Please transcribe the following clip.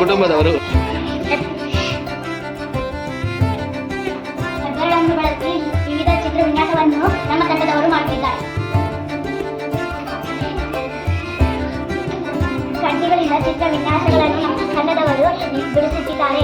ಕುಟುಂಬದವರು. ಬಳಸಿ ವಿವಿಧ ಚಿತ್ರ ವಿನ್ಯಾಸವನ್ನು ನಮ್ಮ ತಂಡದವರು ಮಾಡುತ್ತಿದ್ದಾರೆ. ಕಡ್ಡಿಗಳಿಂದ ಚಿತ್ರ ವಿನ್ಯಾಸಗಳನ್ನು ನಮ್ಮ ತಂಡದವರು ಬಿಡಿಸುತ್ತಿದ್ದಾರೆ.